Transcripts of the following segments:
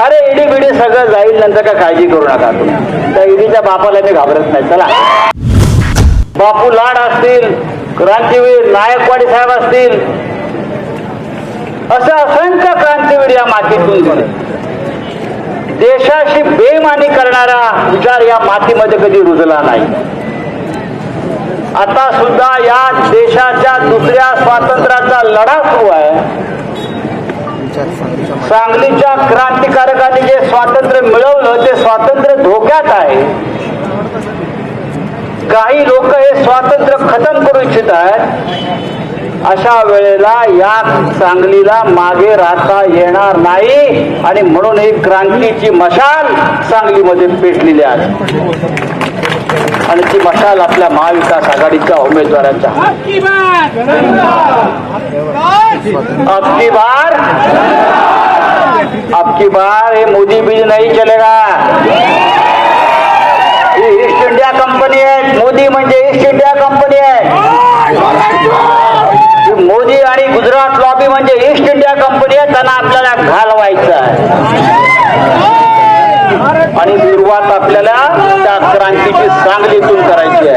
अरे इडी बिडी सगळं जाईल नंतर का काळजी करू नका तुम्ही. त्या ईडीच्या बापाला मी घाबरत नाही. चला. बापू लाड असतील क्रांतीवीर नायकवाडी साहेब असतील असं असंख्य क्रांतीवीर या मातीतून देशाशी बेमानी करणारा विचार या मातीमध्ये कधी रुजला नाही. आता सुद्धा या देशाच्या दुसऱ्या स्वातंत्र्याचा लढा सुरू आहे. सांगलीच्या क्रांतिकारकांनी जे स्वातंत्र्य मिळवलं ते स्वातंत्र्य धोक्यात आहे. काही लोक हे स्वातंत्र्य खतम करू इच्छित आहेत. अशा वेळेला या सांगलीला मागे राहता येणार नाही आणि म्हणून ही क्रांतीची मशाल सांगलीमध्ये पेटलेली आहे. आणि ती मशाल आपल्या महाविकास आघाडीच्या उमेदवारांच्या अबकी बार। अबकी बार ये मोदी बीज नहीं चलेगा। ही ईस्ट इंडिया कंपनी आहे मोदी म्हणजे ईस्ट इंडिया कंपनी आहे मोदी आणि गुजरात लॉबी म्हणजे ईस्ट इंडिया कंपनी आहे. त्यांना आपल्याला घालवायचं आहे. आणि सुरुवात आपल्याला त्या क्रांतीची सांगलीतून करायची आहे.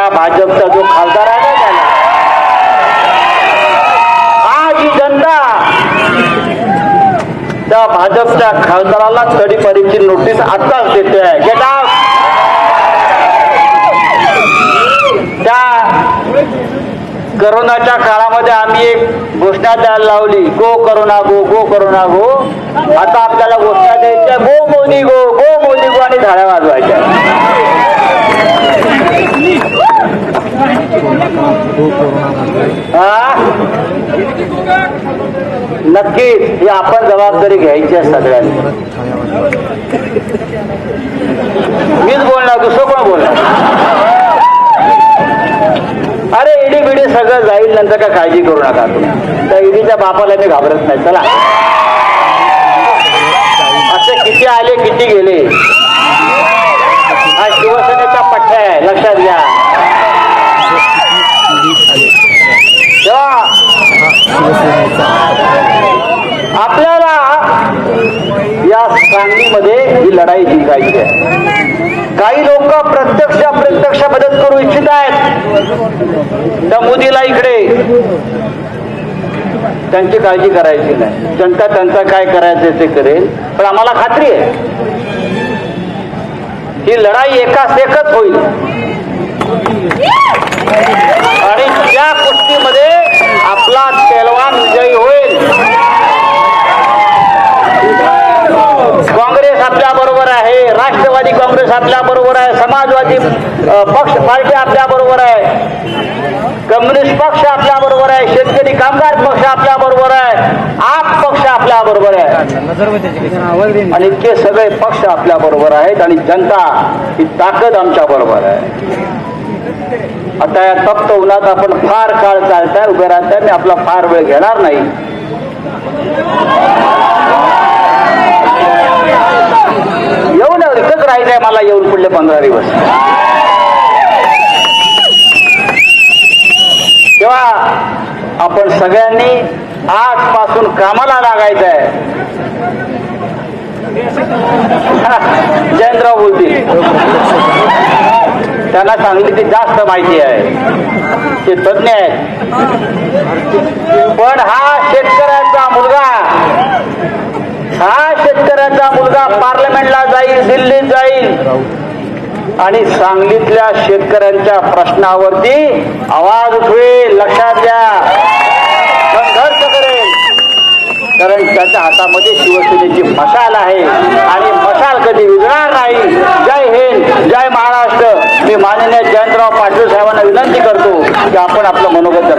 सांगलीतल्या भाजपचा जो खासदार आहे ना त्याला. आज ही जनता त्या भाजपच्या खासदाराला तडीपरीची नोटीस आताच देते गेट आउट त्या करोनाच्या काळामध्ये आम्ही एक घोषणा द्यायला लावली. Go corona go go corona go आता आपल्याला घोषणा द्यायच्या गो मोदी गो गो मोदी गो आणि झाड्या वाजवायच्या हा? नक्कीच ही म्हणजे आपण जबाबदारी घ्यायची आहे सगळ्यांनी. मीच बोलणार दुसरं कोण बोलणार? अरे इडी बिडी सगळं जाईल नंतर का काळजी करू नका तुम्ही. त्या ईडीच्या बापाला मी घाबरत नाही. चला. असे किती आले किती गेले. हा शिवसेनेचा पठ्ठा आहे लक्षात घ्या तेव्हा आपल्याला या मध्ये ही लढाई जिंकायची आहे. काही लोक प्रत्यक्ष अप्रत्यक्ष मदत करू इच्छित आहेत. त्या मोदीला इकडे. त्यांची काळजी करायची नाही. जनता त्यांचा काय करायचं ते करेल. पण आम्हाला खात्री आहे. ही लढाई एकाच एकच होईल. आणि त्या कुस्तीमध्ये आपला पेलवान विजयी होईल काँग्रेस आपल्या बरोबर आहे राष्ट्रवादी काँग्रेस आपल्या बरोबर आहे समाजवादी पक्ष पार्टी आपल्या बरोबर आहे. कम्युनिस्ट पक्ष आपल्या बरोबर आहे शेतकरी कामगार पक्ष आपल्या बरोबर आहे आप पक्ष आपल्या बरोबर आहे. आणि इतके सगळे पक्ष आपल्या बरोबर आहेत आणि जनता ही ताकद आमच्या बरोबर आहे. आता या तप्त उन्हात आपण फार काळ चालताय उभे राहताय मी आपला फार वेळ घेणार नाही येऊन आहे मला येऊन पुढले पंधरा दिवस. तेव्हा आपण सगळ्यांनी आजपासून कामाला लागायचं आहे जयंतराव बोलतील. त्यांना सांगलीची जास्त माहिती आहे. ते तज्ञ आहेत. पण हा शेतकऱ्याचा मुलगा हा शेतकऱ्याचा मुलगा पार पार्लमेंटला जाईल दिल्लीत जाईल. आणि सांगलीतल्या शेतकऱ्यांच्या प्रश्नावरती आवाज उठवेल लक्षात घ्या. संघर्ष करेल. कारण त्याच्या हातामध्ये शिवसेनेची मशाल आहे आणि मशाल कधी विजणार नाही. जय हिंद जय महाराष्ट्र. मी माननीय जयंतराव पाटील साहेबांना विनंती करतो की आपण आपलं मनोगत